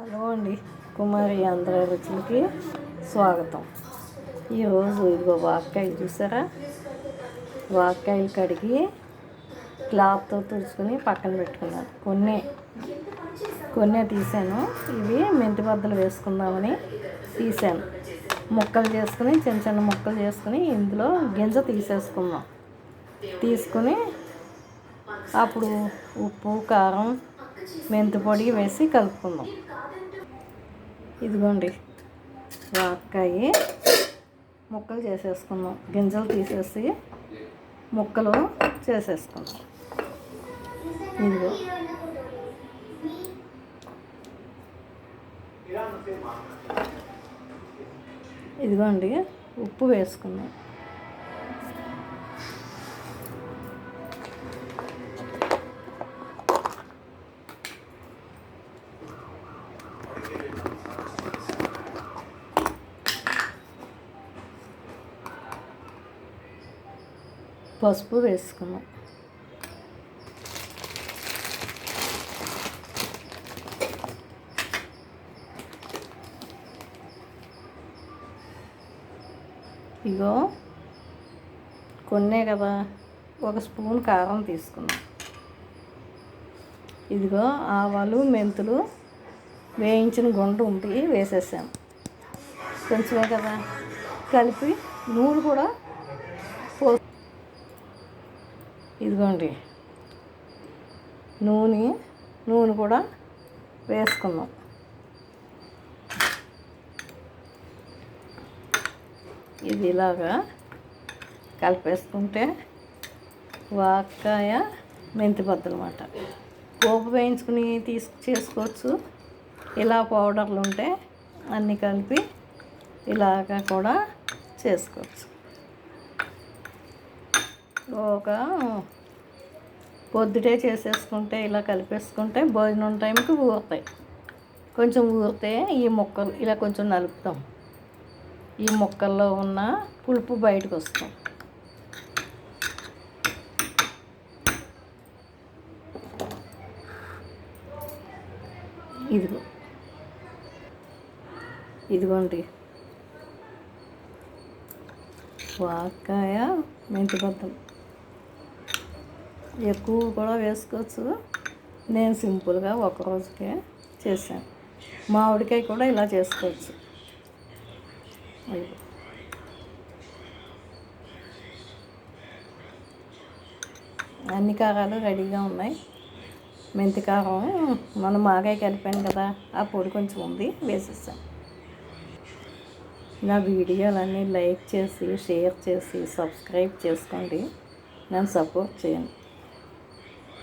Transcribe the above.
Hello అండి. కుమారి ఆంధ్ర రుచులకి స్వాగతం. ఈరోజు ఇదిగో వాక్కాయలు చూసారా? వాక్కాయలు కడిగి క్లాత్తో తుడుచుకొని పక్కన పెట్టుకున్నాను కొన్ని కొన్ని తీసాను. ఇవి మెంతి బద్దలు వేసుకుందామని తీసాను. ముక్కలు చేసుకుని చిన్న చిన్న ముక్కలు చేసుకుని ఇందులో గింజ తీసేసుకుందాం. తీసుకుని అప్పుడు ఉప్పు కారం మెంతి పొడి వేసి కలుపుకుందాం. ఇదిగోండి వాక్కాయ ముక్కలు చేసేసుకుందాం. గింజలు తీసేసి ముక్కలు చేసేసుకుందాం. ఇదిగో. ఇదిగోండి ఉప్పు వేసుకుందాం. పసుపు వేసుకున్నాం. ఇగో కొన్నే కదా ఒక స్పూన్ కారం తీసుకున్నాం. ఇదిగో ఆవాలు మెంతులు వేయించిన గుండు ఉండి వేసేసాం. కొంచెమే కదా కలిపి నూనె కూడా పో ఇదిగోండి. నూనె నూనె కూడా వేసుకున్నాం ఇది ఇలాగా కలిపేసుకుంటే వాక్కాయ మెంతి అనమాట పోపు వేయించుకుని తీసు చేసుకోవచ్చు. ఇలా పౌడర్లు ఉంటే అన్నీ కలిపి ఇలాగా కూడా చేసుకోవచ్చు. ఒక పొద్దుటే చేసేసుకుంటే ఇలా కలిపేసుకుంటే భోజనం టైంకి ఊరుతాయి. కొంచెం ఊరితే ఈ మొక్కలు ఇలా కొంచెం నలుపుతాం. ఈ మొక్కల్లో ఉన్న పులుపు బయటకు వస్తాం ఇదిగో. ఇదిగోండి. వాకాయ మెంతిపత్రం. ఎక్కువ కూడా వేసుకోవచ్చు. నేను సింపుల్గా ఒక రోజుకే చేశాను. మామిడికాయ కూడా ఇలా చేసుకోవచ్చు. అన్ని కారాలు రెడీగా ఉన్నాయి. మెంతి కారం మనం మాగాయ కలిపాను కదా ఆ పొడి కొంచెం ఉంది వేసేసాను. నా వీడియోలన్నీ లైక్ చేసి షేర్ చేసి సబ్స్క్రైబ్ చేసుకోండి. నన్ను సపోర్ట్ చేయండి.